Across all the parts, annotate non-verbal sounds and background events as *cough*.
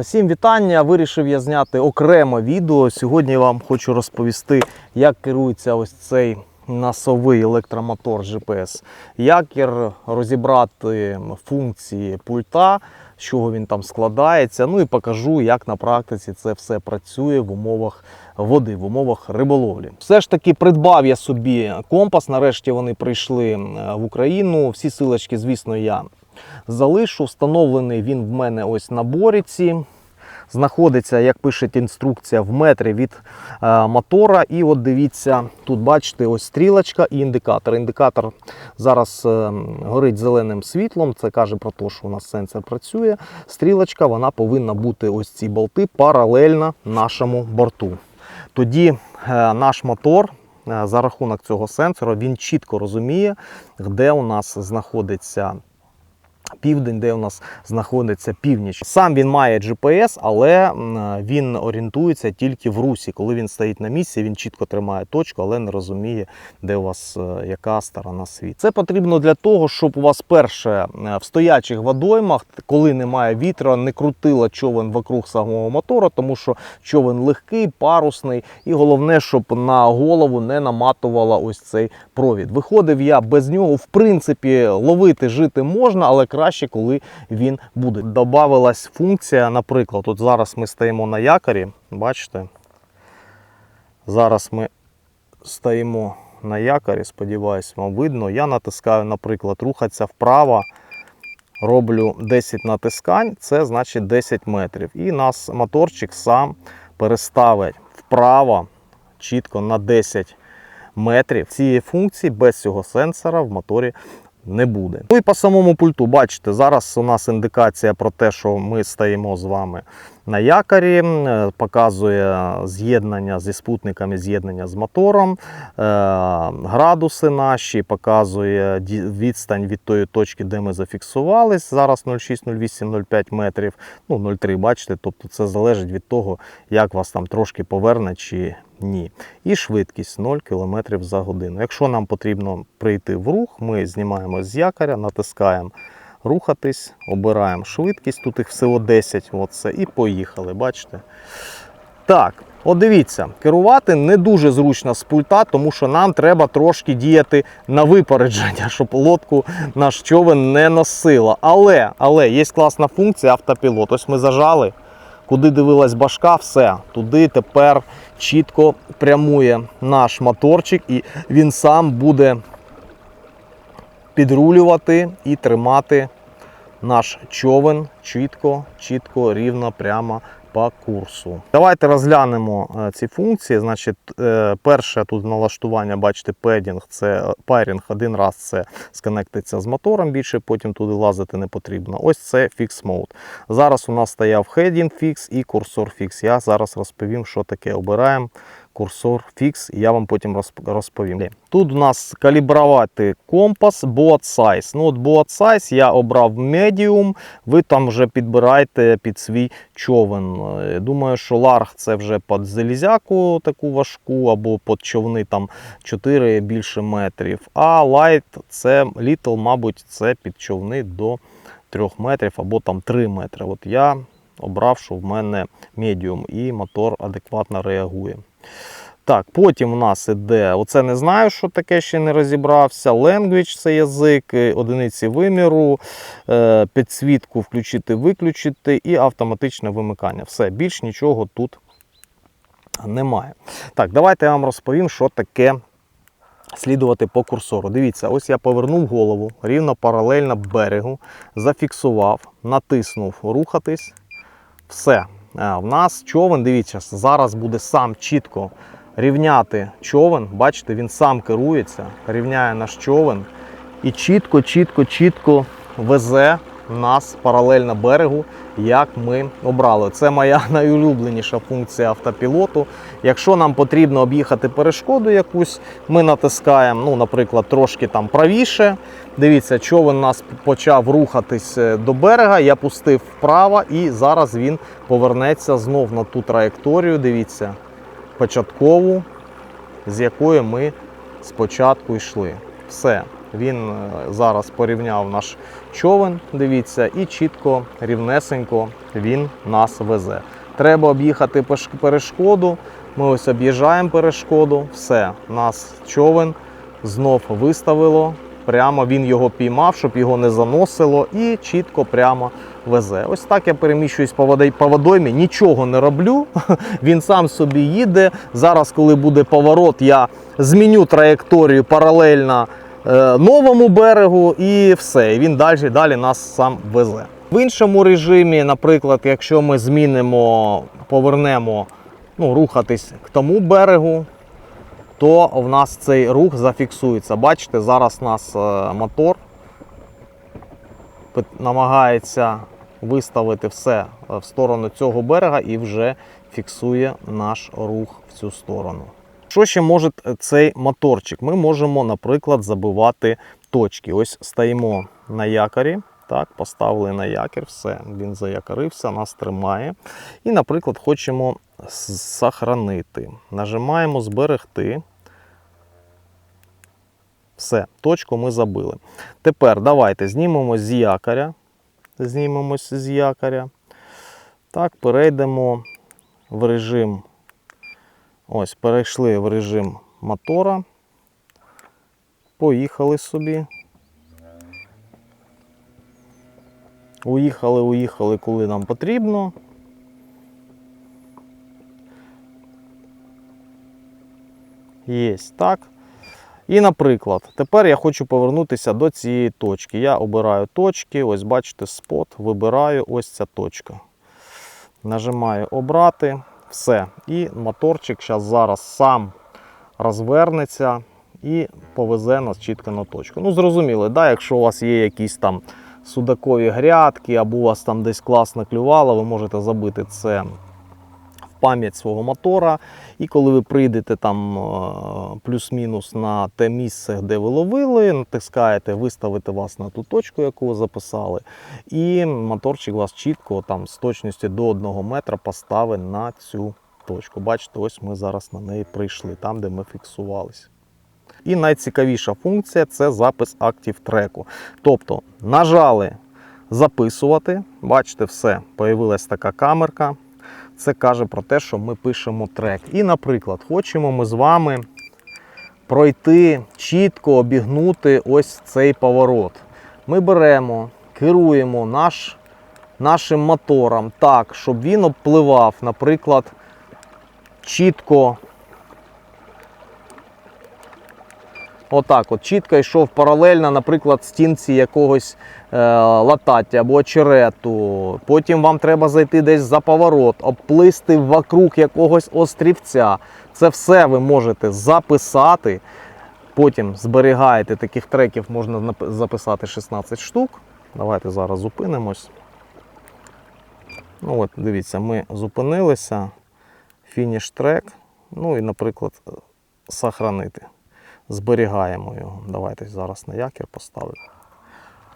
Всім вітання! Вирішив я зняти окреме відео. Сьогодні вам хочу розповісти, як керується ось цей насовий електромотор GPS, як розібрати функції пульта, з чого він там складається. Ну і покажу, як на практиці це все працює в умовах води, в умовах риболовлі. Все ж таки придбав я собі компас. Нарешті вони прийшли е, в Україну. Всі силочки, звісно, я залишу. Встановлений він в мене ось на боріці. Знаходиться, як пише інструкція, в метрі від е, мотора. І от дивіться, тут бачите, ось стрілочка і індикатор. Індикатор зараз е, горить зеленим світлом. Це каже про те, що у нас сенсор працює. Стрілочка вона повинна бути ось ці болти паралельно нашому борту. Тоді е, наш мотор е, за рахунок цього сенсора він чітко розуміє, де у нас знаходиться південь, де у нас знаходиться північ. Сам він має GPS, але він орієнтується тільки в русі. Коли він стоїть на місці, він чітко тримає точку, але не розуміє, де у вас е, яка сторона світу. Це потрібно для того, щоб у вас перше е, в стоячих водоймах, коли немає вітра, не крутило човен вокруг самого мотора, тому що човен легкий, парусний, і головне, щоб на голову не наматувала ось цей провід. Виходив я без нього, в принципі, ловити жити можна, але краще, коли він буде. Добавилась функція, наприклад, от зараз ми стоїмо на якорі, бачите? Зараз ми стоїмо на якорі, сподіваюсь, вам видно. Я натискаю, наприклад, рухатися вправо. Роблю 10 натискань, це значить 10 метрів. І нас моторчик сам переставить вправо чітко на 10 метрів. Цієї функції без цього сенсора в моторі не буде. Ну і по самому пульту, бачите, зараз у нас індикація про те, що ми стоїмо з вами на якорі, показує з'єднання зі спутниками, з'єднання з мотором, е, градуси наші, показує відстань від тої точки, де ми зафіксувались. Зараз 0,6, 0,8, 0,5 метрів, ну 0,3, бачите, тобто це залежить від того, як вас там трошки поверне чи ні. І швидкість 0 км за годину. Якщо нам потрібно прийти в рух, ми знімаємо з якоря, натискаємо рухатись, обираємо швидкість, тут їх всього 10, оце, і поїхали, бачите? Так, от дивіться, керувати не дуже зручно з пульта, тому що нам треба трошки діяти на випередження, щоб лодку наш човен не носило. Але, але є класна функція автопілот. Ось ми зажали, куди дивилась башка, все. Туди тепер чітко прямує наш моторчик, і він сам буде підрулювати і тримати наш човен чітко, чітко, рівно, прямо по курсу. Давайте розглянемо е, ці функції. Значить, е, перше тут налаштування, бачите, педінг, це пайрінг один раз це сконектиться з мотором більше, потім туди лазити не потрібно. Ось це Fix Mode. Зараз у нас стояв Heading Fix і курсор Fix. Я зараз розповім, що таке. Обираємо курсор Fix, і я вам потім розповім. Тут у нас калібрувати компас Boat Size. Ну, от Boat Size я обрав Medium, ви там вже підбирайте під свій човен. Е, Думаю, що Larg це вже під залізяку таку важку, або під човни там 4 більше метрів. А Light це Little, мабуть, це під човни до 3 метрів або там 3 метри. От я обрав, що в мене Medium і мотор адекватно реагує. Так, потім у нас іде, оце не знаю, що таке ще не розібрався. Language це язик, е, одиниці виміру, е, підсвітку включити-виключити і автоматичне вимикання. Все, більш нічого тут немає. Так, давайте я вам розповім, що таке слідувати по курсору. Дивіться, ось я повернув голову рівно паралельно берегу, зафіксував, натиснув рухатись. Все. Е, В нас човен, дивіться, зараз буде сам чітко рівняти човен. Бачите, він сам керується, рівняє наш човен і чітко, чітко, чітко везе нас паралельно берегу, як ми обрали. Це моя *laughs* найулюбленіша функція автопілоту. Якщо нам потрібно об'їхати перешкоду якусь, ми натискаємо, ну, наприклад, трошки там правіше. Дивіться, човен нас почав рухатись е, до берега, я пустив вправо і зараз він повернеться знов на ту траєкторію. Дивіться, початкову, з якої ми спочатку йшли. Все. Він е, зараз порівняв наш човен, дивіться, і чітко, рівнесенько він нас везе. Треба об'їхати перешкоду. Ми ось об'їжджаємо перешкоду, все, нас човен знов виставило. Прямо він його піймав, щоб його не заносило, і чітко прямо везе. Ось так я переміщуюсь по водой- по водоймі, нічого не роблю. *laughs* Він сам собі їде. Зараз, коли буде поворот, я зміню траєкторію паралельно новому берегу, і все. І він далі, далі нас сам везе. В іншому режимі, наприклад, якщо ми змінимо, повернемо ну, рухатись к тому берегу, то в нас цей рух зафіксується. Бачите, зараз у нас е, мотор намагається виставити все е, в сторону цього берега і вже фіксує наш рух в цю сторону. Що ще може цей моторчик? Ми можемо, наприклад, забивати точки. Ось стоїмо на якорі. Так, поставили на якір, все, він заякорився, нас тримає. І, наприклад, хочемо сохранити. Нажимаємо зберегти. Все, точку ми забили. Тепер давайте знімемо з якоря. Знімемось з якоря. Так, перейдемо в режим. Ось, перейшли в режим мотора. Поїхали собі. Уїхали, уїхали, коли нам потрібно. Єсть, так. І, наприклад, тепер я хочу повернутися до цієї точки. Я обираю точки, ось бачите, спот, вибираю ось ця точка. Нажимаю обрати, все. І моторчик зараз, зараз сам розвернеться і повезе нас чітко на точку. Ну, зрозуміло, да, якщо у вас є якісь там судакові грядки, або у вас там десь класно клювало, ви можете забити це пам'ять свого мотора. І коли ви прийдете там е, плюс-мінус на те місце, де ви ловили, натискаєте, виставити вас на ту точку, яку ви записали, і моторчик вас чітко там з точністю до 1 метра поставить на цю точку. Бачите, ось ми зараз на неї прийшли, там, де ми фіксувалися. І найцікавіша функція це запис актів треку. Тобто нажали записувати, бачите, все, появилась така камерка. Це каже про те, що ми пишемо трек. І, наприклад, хочемо ми з вами пройти чітко обігнути ось цей поворот. Ми беремо, керуємо наш, нашим мотором так, щоб він обпливав, наприклад, чітко. Отак, от чітко йшов паралельно, наприклад, стінці якогось е, латаття або очерету. Потім вам треба зайти десь за поворот, обплисти вокруг якогось острівця. Це все ви можете записати. Потім зберігаєте таких треків, можна записати 16 штук. Давайте зараз зупинимось. Ну от, дивіться, ми зупинилися. Фініш трек. Ну і, наприклад, сохранити зберігаємо його. Давайте зараз на якір поставимо.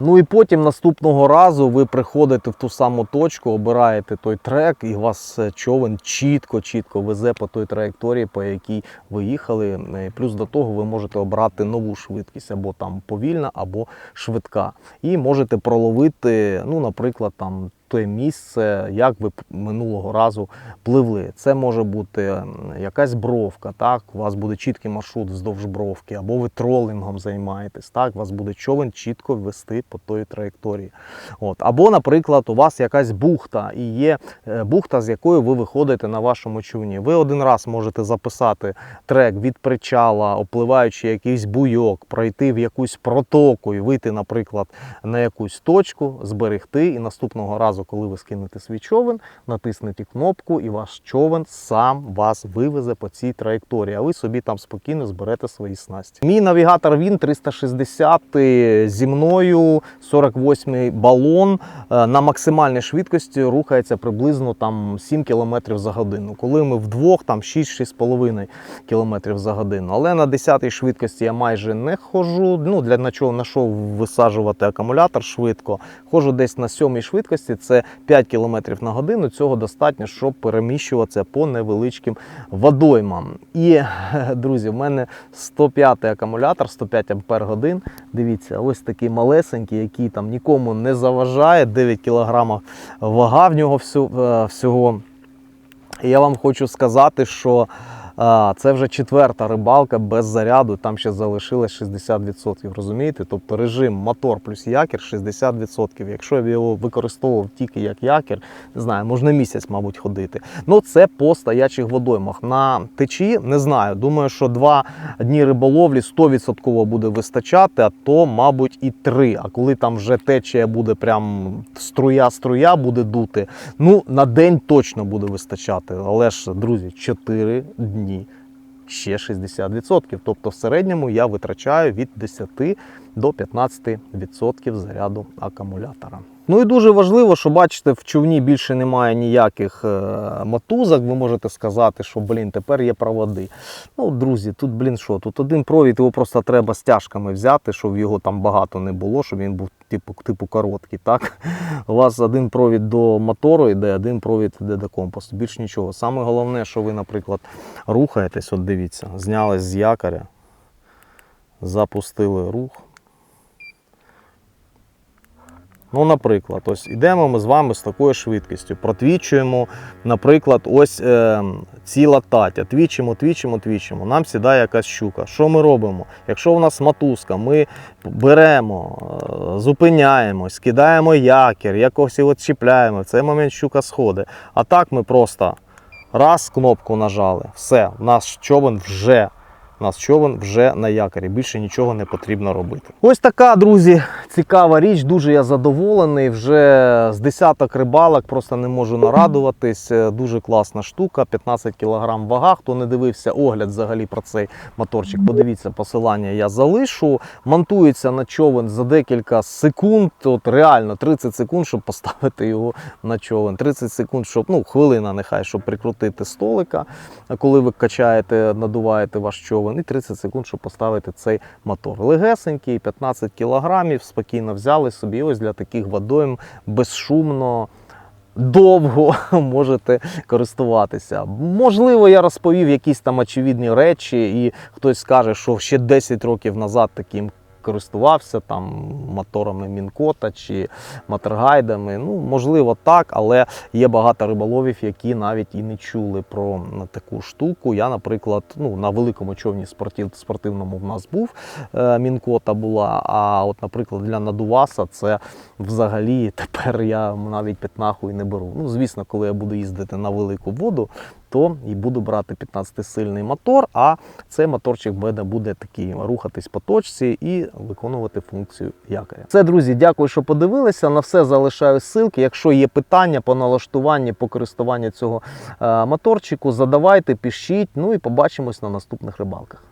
Ну і потім наступного разу ви приходите в ту саму точку, обираєте той трек, і вас е, човен чітко-чітко везе по той траєкторії, по якій ви їхали. Е, Плюс до того ви можете обрати нову швидкість, або там повільна, або швидка. І можете проловити, ну, наприклад, там те місце, як ви минулого разу пливли. Це може бути якась бровка, так? У вас буде чіткий маршрут вздовж бровки, або ви тролингом займаєтесь, так? У вас буде човен чітко вести по тої траєкторії. От. Або, наприклад, у вас якась бухта і є е, бухта, з якою ви виходите на вашому човні. Ви один раз можете записати трек від причала, опливаючи якийсь буйок, пройти в якусь протоку і вийти, наприклад, на якусь точку, зберегти, і наступного разу, коли ви скинете свій човен, натиснете кнопку, і ваш човен сам вас вивезе по цій траєкторії, а ви собі там спокійно зберете свої снасті. Мій навігатор він 360 зі мною 48 балон е, на максимальній швидкості рухається приблизно там 7 км за годину. Коли ми вдвох там 6-6,5 км за годину. Але на 10 швидкості я майже не ходжу. Ну для на чого на що висаджувати акумулятор швидко. Ходжу десь на 7 швидкості. Це 5 км на годину. Цього достатньо, щоб переміщуватися по невеличким водоймам. І, *laughs* друзі, в мене 105 акумулятор, 105 ампер годин. Дивіться, ось такий малесенький, який там нікому не заважає. 9 кг вага в нього е, всього. І я вам хочу сказати, що а, це вже четверта рибалка без заряду, там ще залишилось 60%. Розумієте? Тобто режим мотор плюс якір 60%. Якщо я його використовував тільки як якір, не знаю, можна місяць, мабуть, ходити. Ну це по стоячих водоймах. На течі не знаю. Думаю, що два дні риболовлі 100% буде вистачати, а то, мабуть, і три. А коли там вже течія буде прям струя-струя буде дути, Ну, на день точно буде вистачати. Але ж, друзі, 4 дні ще 60%. Тобто в середньому я витрачаю від 10 до 15% заряду акумулятора. Ну і дуже важливо, що бачите, в човні більше немає ніяких е, мотузок. Ви можете сказати, що блін, тепер є проводи. Ну, друзі, тут, блін, що, тут один провід, його просто треба стяжками взяти, щоб його там багато не було, щоб він був типу, типу короткий. Так? У вас один провід до мотору йде, один провід йде до компасу. Більш нічого. Саме головне, що ви, наприклад, рухаєтесь, от дивіться, зняли з якоря, запустили рух. Ну, наприклад, ось ідемо ми з вами з такою швидкістю, протвічуємо, наприклад, ось е, ціла татя. Твічимо, твічимо, твічимо. Нам сідає якась щука. Що ми робимо? Якщо у нас мотузка, ми беремо, е, зупиняємось, скидаємо якір, якось його чіпляємо. В цей момент щука сходить. А так ми просто раз кнопку нажали, все, наш човен вже у нас човен вже на якорі, більше нічого не потрібно робити. Ось така, друзі, цікава річ. Дуже я задоволений. Вже з десяток рибалок, просто не можу нарадуватись. Дуже класна штука, 15 кг вага. Хто не дивився огляд взагалі про цей моторчик, подивіться, посилання я залишу. Монтується на човен за декілька секунд. От реально 30 секунд, щоб поставити його на човен. 30 секунд, щоб ну хвилина, нехай, щоб прикрутити столика, коли ви качаєте, надуваєте ваш човен, і 30 секунд, щоб поставити цей мотор. Легесенький, 15 кілограмів, спокійно взяли собі. Ось для таких водойм безшумно. Довго *laughs* можете користуватися. Можливо, я розповів якісь там очевидні речі, і хтось скаже, що ще 10 років назад таким користувався там моторами Мінкота чи матергайдами. Ну, можливо, так, але є багато риболовів, які навіть і не чули про таку штуку. Я, наприклад, ну, на великому човні спортив, спортивному в нас був е, Мінкота була. А от, наприклад, для надуваса це взагалі тепер я навіть п'ятнаху і не беру. Ну, звісно, коли я буду їздити на велику воду, то і буду брати 15-сильний мотор, а цей моторчик в буде такий рухатись по точці і виконувати функцію якоря. Це, друзі, дякую, що подивилися. На все залишаю ссылки. Якщо є питання по налаштуванні, по користуванню цього е, моторчику, задавайте, пишіть. Ну і побачимось на наступних рибалках.